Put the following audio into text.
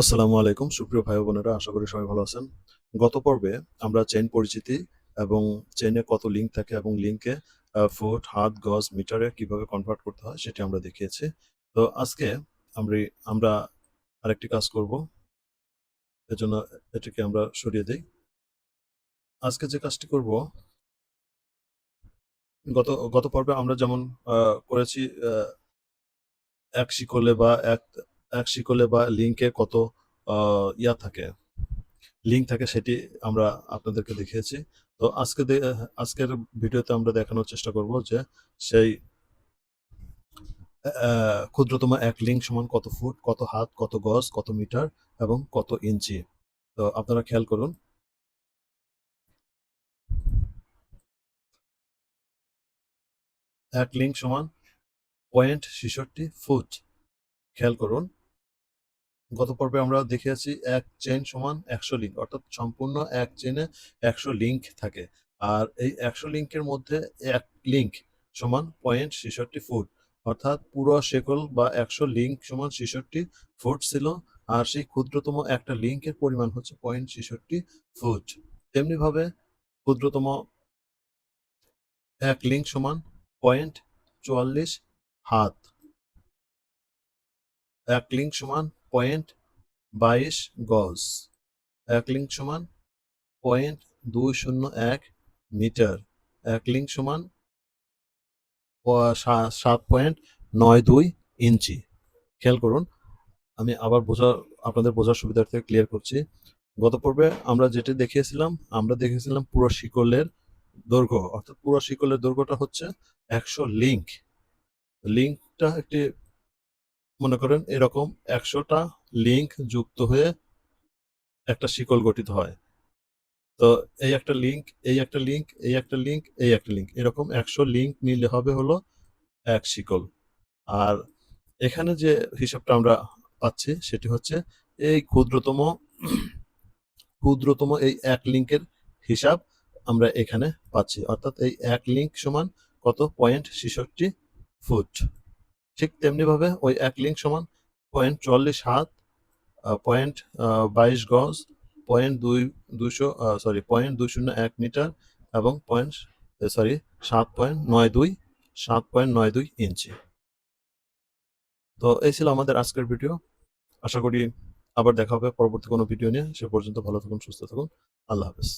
আসসালামু আলাইকুম। সুপ্রিয় ভাই বোনেরা, আশা করি সবাই ভালো আছেন। গত পর্বে আমরা চেইন পরিচিতি এবং চেইনে কত লিঙ্ক থাকে এবং লিঙ্কে ফুট হাত, গজ মিটারে কীভাবে কনভার্ট করতে হয় সেটি আমরা দেখিয়েছি। তো আজকে আমরা আমরা আরেকটি কাজ করব। এজন্য এটিকে আমরা সরিয়ে দিই। আজকে যে কাজটি করব, গত গত পর্বে আমরা যেমন করেছি এক শিকলে বা এক এক শিকলে বা লিঙ্কে কত ইয়া থাকে লিঙ্ক থাকে সেটি আমরা আপনাদেরকে দেখিয়েছি। তো আজকে আজকের ভিডিওতে আমরা দেখানোর চেষ্টা করব যে সেই ক্ষুদ্রতম এক লিঙ্ক সমান কত ফুট, কত হাত, কত গজ, কত মিটার এবং কত ইঞ্চি। তো আপনারা খেয়াল করুন। এক লিঙ্ক সমান পয়েন্ট ছেষট্টি ফুট। খেয়াল করুন। গত পর্বে আমরা দেখেছি এক চেন সমান একশো লিঙ্ক অর্থাৎ সম্পূর্ণ এক চেনে একশো লিঙ্ক থাকে। আর এই একশো লিঙ্কের মধ্যে এক লিঙ্ক সমান পয়েন্ট ছেষট্টি ফুট অর্থাৎ পুরো শেকল বা একশো লিঙ্ক সমান ছেষট্টি ফুট ছিল, আর সেই ক্ষুদ্রতম একটা লিঙ্কের পরিমাণ হচ্ছে পয়েন্ট ছেষট্টি ফুট তেমনিভাবে ক্ষুদ্রতম এক লিঙ্ক সমান পয়েন্ট চুয়াল্লিশ হাত। এক লিঙ্ক সমান পয়েন্ট বাইশ গজ, এক লিঙ্ক সমান পয়েন্ট দুই শূন্য এক মিটার, এক লিঙ্ক সমান সাত পয়েন্ট নয় দুই ইঞ্চি। খেয়াল করুন, আমি আবার বোঝা আপনাদের বোঝার সুবিধার্থে ক্লিয়ার করছি। গত পর্বে আমরা যেটি দেখিয়েছিলাম, আমরা দেখেছিলাম পুরো শিকলের দৈর্ঘ্য, অর্থাৎ পুরো শিকলের দৈর্ঘ্যটা হচ্ছে একশো লিঙ্ক লিঙ্কটা একটি মনে করেন এরকম একশোটা লিঙ্ক যুক্ত হয়ে একটা শিকল গঠিত হয়। তো এই একটা লিঙ্ক এই একটা লিঙ্ক এই একটা লিঙ্ক এই একটা লিঙ্ক এরকম একশো লিঙ্ক নিলে হবে হলো এক শিকল। আর এখানে যে হিসাবটা আমরা পাচ্ছি সেটি হচ্ছে এই ক্ষুদ্রতম ক্ষুদ্রতম এই এক লিঙ্কের হিসাব আমরা এখানে পাচ্ছি। অর্থাৎ এই এক লিঙ্ক সমান কত? পয়েন্ট ছেষট্টি ফুট। ঠিক তেমনিভাবে ওই এক লিঙ্ক সমান পয়েন্ট চুয়াল্লিশ হাত পয়েন্ট বাইশ গজ পয়েন্ট দুই, দুশো সরি পয়েন্ট দুই শূন্য এক মিটার এবং পয়েন্ট সরি সাত পয়েন্ট নয় দুই, সাত পয়েন্ট নয় দুই ইঞ্চি। তো এই ছিল আমাদের আজকের ভিডিও আশা করি আবার দেখা হবে পরবর্তী কোনো ভিডিও নিয়ে। সে পর্যন্ত ভালো থাকুন, সুস্থ থাকুন। আল্লাহ হাফেজ।